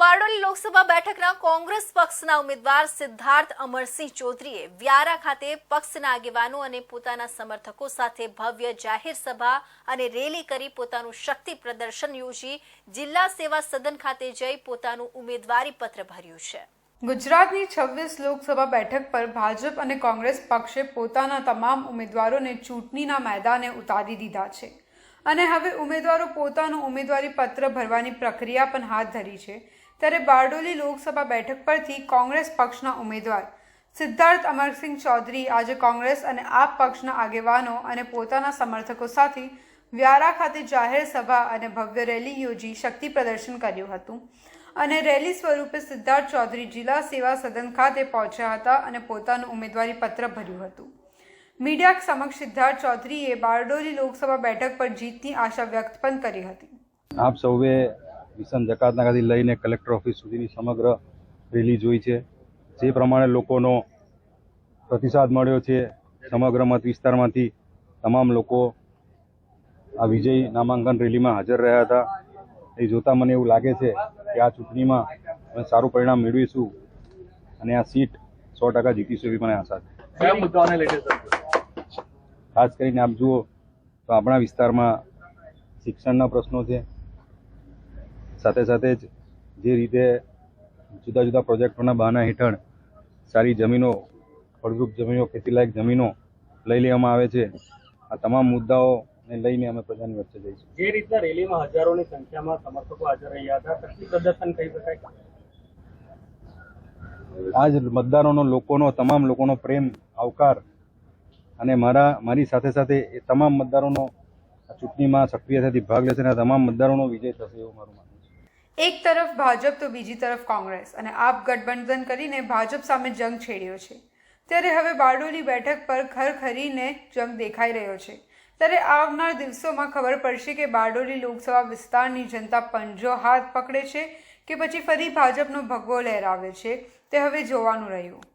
બારડોલી લોકસભા બેઠકના કોંગ્રેસ પક્ષના ઉમેદવાર સિદ્ધાર્થ અમરસિંહ ચૌધરીએ વ્યારા ખાતે પક્ષના આગેવાનો અને પોતાના સમર્થકો સાથે ભવ્ય જાહેર સભા અને રેલી કરી પોતાનું શક્તિ પ્રદર્શન યોજી જિલ્લા સેવા સદન ખાતે જઈ પોતાનું ઉમેદવારી પત્ર ભર્યું છે. ગુજરાતની છવ્વીસ લોકસભા બેઠક પર ભાજપ અને કોંગ્રેસ પક્ષે પોતાના તમામ ઉમેદવારોને ચૂંટણીના મેદાને ઉતારી દીધા છે. અને હવે ઉમેદવારો પોતાનું ઉમેદવારી પત્ર ભરવાની પ્રક્રિયા પણ હાથ ધરી છે. ત્યારે બારડોલી લોકસભા બેઠક પરથી કોંગ્રેસ પક્ષના ઉમેદવાર સિદ્ધાર્થ અમરસિંહ ચૌધરી આજે કોંગ્રેસ અને આપ પક્ષના આગેવાનો અને પોતાના સમર્થકો સાથે વ્યારા ખાતે જાહેર સભા અને ભવ્ય રેલી યોજી શક્તિ પ્રદર્શન કર્યું હતું. અને રેલી સ્વરૂપે સિદ્ધાર્થ ચૌધરી જિલ્લા સેવા સદન ખાતે પહોંચ્યા હતા અને પોતાનું ઉમેદવારી પત્ર ભર્યું હતું. મીડિયા સમક્ષ સિદ્ધાર્થ ચૌધરીએ બારડોલી લોકસભા બેઠક પર જીતની આશા વ્યક્ત પણ કરી હતી. આપ સૌએ વિષમ જકાતનાકાથી લઈને કલેક્ટર ઓફિસ સુધીની સમગ્ર રેલી જોઈ છે. જે પ્રમાણે લોકોનો પ્રતિસાદ મળ્યો છે સમગ્ર મત વિસ્તારમાંથી તમામ લોકો આ વિજય નામાંકન રેલીમાં હાજર રહ્યા હતા. એ જોતાં મને એવું લાગે છે કે આ ચૂંટણીમાં અમે સારું પરિણામ મેળવીશું અને આ સીટ સો ટકા જીતીશું એવી મને આશા છે. ખાસ કરીને આપ જુઓ તો આપણા વિસ્તારમાં શિક્ષણના પ્રશ્નો છે સાથે સાથે જ જે રીતે જુદા જુદા પ્રોજેક્ટોના બહાના હેઠળ સારી જમીનો ફળદ્રુપ જમીનો ખેતીલાયક જમીનો લઈ લેવામાં આવે છે. આ તમામ મુદ્દાઓને લઈને અમે પ્રજાની વચ્ચે જઈશું જે રીતના રેલીમાં હજારોની સંખ્યામાં સમર્થકો હાજર રહ્યા હતા પ્રદર્શન કહી શકાય આજ મતદારોનો લોકોનો તમામ લોકોનો પ્રેમ આવકાર અને મારા મારી સાથે સાથે એ તમામ મતદારોનો ચૂંટણીમાં સક્રિયતાથી ભાગ લેશે અને તમામ મતદારોનો વિજય થશે એવું મારું માનવું એક તરફ ભાજપ, તો બીજી તરફ કોંગ્રેસ. અને આપ ગઠબંધન કરીને ભાજપ સામે જંગ છેડ્યો છે. ત્યારે હવે બારડોલી બેઠક પર ખરખરીને જંગ દેખાઈ રહ્યો છે. ત્યારે આવનાર દિવસોમાં ખબર પડશે કે બારડોલી લોકસભા વિસ્તારની જનતા પંજો હાથ પકડે છે કે પછી ફરી ભાજપનો ભગવો લહેરાવે છે. તે હવે જોવાનું રહ્યું.